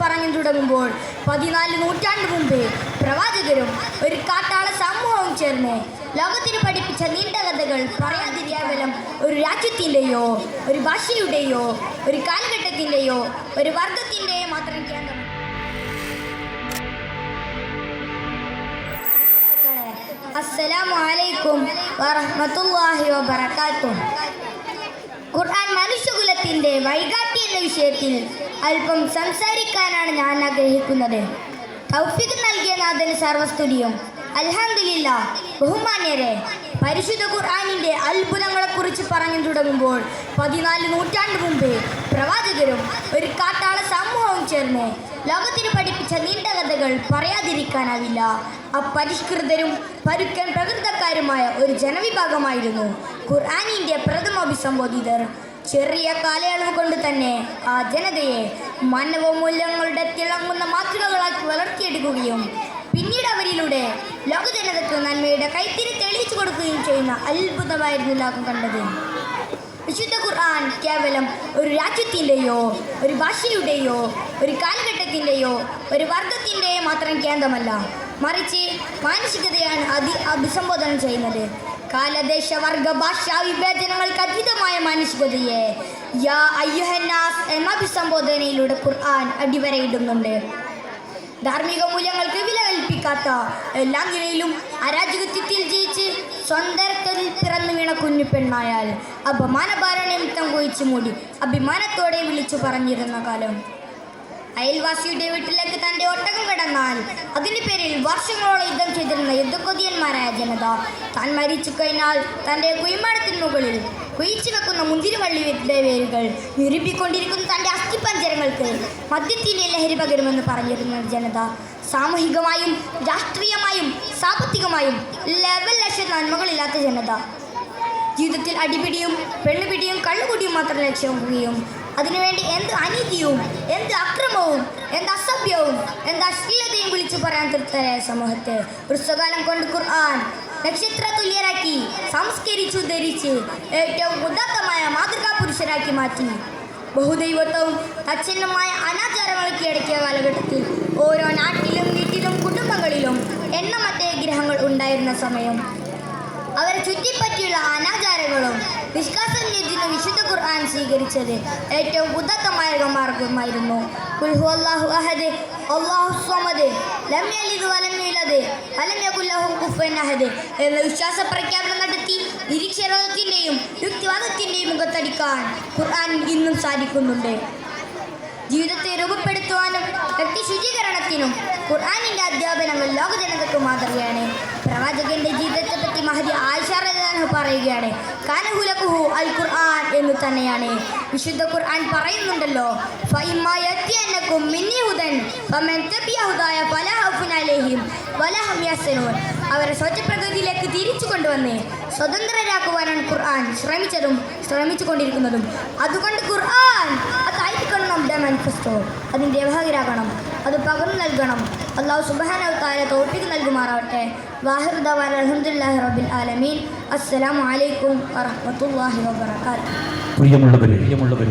പറഞ്ഞു തുടങ്ങുമ്പോൾ പതിനാല് നൂറ്റാണ്ട് മുമ്പ് പ്രവാചകരും ഒരു കാട്ടാള സമൂഹവും ചേർന്ന് ലോകത്തിന് പഠിപ്പിച്ച നീണ്ട കഥകൾ പറയാതെ കേവലം ഒരു രാജ്യത്തിന്റെയോ ഒരു ഭാഷയുടെയോ ഒരു കാലഘട്ടത്തിന്റെയോ ഒരു വർഗത്തിന്റെയോ മാത്രം കേന്ദ്രം. അസ്സലാമു അലൈക്കും വറഹ്മത്തുള്ളാഹി വബറകാതുഹു. ഖുർആൻ മനുഷ്യകുലത്തിന്റെ വൈകാട്ടി എന്ന വിഷയത്തിൽ അല്പം സംസാരിക്കാനാണ് ഞാൻ ആഗ്രഹിക്കുന്നത്. തൗഫിക് നൽകിയ നാഥന് സർവസ്തുതിയും. അൽഹന്ദില്ല ബഹുമാന്യരെ പരിശുദ്ധ ഖുർആാനിന്റെ അത്ഭുതങ്ങളെക്കുറിച്ച് പറഞ്ഞു തുടങ്ങുമ്പോൾ പതിനാല് നൂറ്റാണ്ട് മുമ്പ് പ്രവാചകരും ഒരു കാട്ടാള സമൂഹവും ചേർന്ന് ലോകത്തിന് പഠിപ്പിച്ച നീണ്ട കഥകൾ പറയാതിരിക്കാനാവില്ല അപരിഷ്കൃതരും പരുക്കൻ പ്രകൃതക്കാരുമായ ഒരു ജനവിഭാഗമായിരുന്നു ഖുർആാനിന്റെ പ്രഥമ അഭിസംബോധിതർ. ചെറിയ കാലയളവ് കൊണ്ട് തന്നെ ആ ജനതയെ മാനവ മൂല്യങ്ങളുടെ തിളങ്ങുന്ന മാതൃകകളാക്കി വളർത്തിയെടുക്കുകയും പിന്നീട് അവരിലൂടെ ലോകജനതയ്ക്ക് നന്മയുടെ കൈത്തിരി തെളിയിച്ചു കൊടുക്കുകയും ചെയ്യുന്ന അത്ഭുതമായിരുന്നു ലോകം കണ്ടത്. വിശുദ്ധ ഖുർആൻ കേവലം ഒരു രാജ്യത്തിന്റെയോ ഒരു ഭാഷയുടെയോ ഒരു കാലഘട്ടത്തിന്റെയോ ഒരു വർഗത്തിന്റെയോ മാത്രം കേന്ദ്രമല്ല മറിച്ച് മാനസികതയാണ് അതി അഭിസംബോധന ചെയ്യുന്നത്. കാലദേശ വർഗ ഭാഷാ വിവേചനങ്ങൾക്ക് അതീതമായ മാനുഷികതയെ യാ അയ്യുഹന്നാസ് എന്ന അഭിസംബോധനയിലൂടെ ഖുർആൻ അടിവരയിടുന്നുണ്ട്. ധാർമ്മിക മൂല്യങ്ങൾക്ക് വില കൽപ്പിക്കാത്ത എല്ലാ നിലയിലും അരാജകത്വത്തിൽ ജയിച്ച് സ്വന്തത്തിൽ പിറന്നു വീണ കുഞ്ഞു പെണ്ണായാൽ അപമാനഭാര നിമിത്തം കുഴിച്ചു മൂടി അഭിമാനത്തോടെ വിളിച്ചു പറഞ്ഞിരുന്ന കാലം. അയൽവാസിയുടെ വീട്ടിലേക്ക് തന്റെ ഒട്ടകം കിടന്നാൽ അതിന്റെ പേരിൽ വർഷങ്ങളോളം യുദ്ധം ചെയ്തിരുന്ന യുദ്ധക്കൊതിയന്മാരായ ജനത താൻ മരിച്ചു കഴിഞ്ഞാൽ തന്റെ കുയിമാടത്തിന് മുകളിൽ കുയിച്ചു വെക്കുന്ന മുന്തിരിവള്ളിയുടെ വേരുകൾ ഞെരുപ്പിക്കൊണ്ടിരിക്കുന്ന തന്റെ അസ്ഥിപഞ്ചരങ്ങൾക്ക് മദ്യത്തിന്റെ ലഹരി പകരുമെന്ന് പറഞ്ഞിരുന്ന ജനത സാമൂഹികമായും രാഷ്ട്രീയമായും സാമ്പത്തികമായും ലെവൽ ലക്ഷം നന്മകളില്ലാത്ത ജനത. ജീവിതത്തിൽ അടിപിടിയും പെണ്ണുപിടിയും കള്ളുകുടിയും മാത്രം ലക്ഷ്യമാക്കുകയും അതിനുവേണ്ടി എന്ത് അനീതിയും എന്ത് അക്രമവും എന്ത് അസഭ്യവും എന്ത് അശ്ലീലതയും വിളിച്ചു പറയാൻ തൃപ്തരായ സമൂഹത്തെ പുസ്തകാലം കൊണ്ട് ഖുർആൻ നക്ഷത്ര തുല്യരാക്കി സംസ്കരിച്ചു ധരിച്ച് ഏറ്റവും ഉദാത്തമായ മാതൃകാ പുരുഷരാക്കി മാറ്റി. ബഹുദൈവത്വവും തച്ഛന്നമായ അനാചാരങ്ങളൊക്കെ കീഴടക്കിയ കാലഘട്ടത്തിൽ ഓരോ നാട്ടിലും വീട്ടിലും കുടുംബങ്ങളിലും എണ്ണമറ്റ ഗ്രഹങ്ങൾ ഉണ്ടായിരുന്ന സമയം. അവരെ ചുറ്റിപ്പറ്റിയുള്ള അനാചാരങ്ങളും നിഷ്കാസം ചെയ്തിരുന്ന വിശുദ്ധ ഖുർആൻ സ്വീകരിച്ചത് ഏറ്റവും ഉദത്തമായ മാർഗമായിരുന്നു. അഹദ് ലം വലം അഹദ് എന്ന വിശ്വാസ പ്രഖ്യാപനം നടത്തി നിരീക്ഷണത്തിന്റെയും യുക്തിവാദത്തിന്റെയും മുഖത്തടിക്കാൻ ഖുർആൻ ഇന്നും സാധിക്കുന്നുണ്ട്. ജീവിതത്തെ രൂപപ്പെടുത്തുവാനും വ്യക്തി ശുചീകരണത്തിനും ഖുർആാനിന്റെ അധ്യാപനങ്ങൾ ലോകജനതയ്ക്ക് മാതൃകയാണ്. പ്രവാചകന്റെ ജീവിതത്തെ പറ്റി മഹദി പറയുകയാണ്. കാനഹുലഹു അൽ ഖുർആൻ എന്ന് തന്നെയാണ്. വിശുദ്ധ ഖുർആൻ പറയുന്നുണ്ടല്ലോ അവരെ സ്വച്ഛപ്രകൃതിയിലേക്ക് തിരിച്ചു കൊണ്ടുവന്ന് സ്വതന്ത്രരാക്കുവാനാണ് ഖുർആൻ ശ്രമിച്ചതും ശ്രമിച്ചു കൊണ്ടിരിക്കുന്നതും അതുകൊണ്ട് ഖുർആൻ മാനിഫെസ്റ്റോ അതിന്റെ ഭാഗരാകണം അത് പകർന്നു നൽകണം. അള്ളാഹു സുബാനവത്തായ തോപ്പിക്ക് നൽകുമാറാവട്ടെ. വാഹിറുദ്ദാൻ അലഹമുല്ലാഹി റബിൽ ആലമീൻ. അസ്സലാമു അലൈക്കും വറഹ്മത്തുള്ളാഹി വബറകാതുഹു. പ്രിയമുള്ളവരെ പ്രിയമുള്ളവരെ.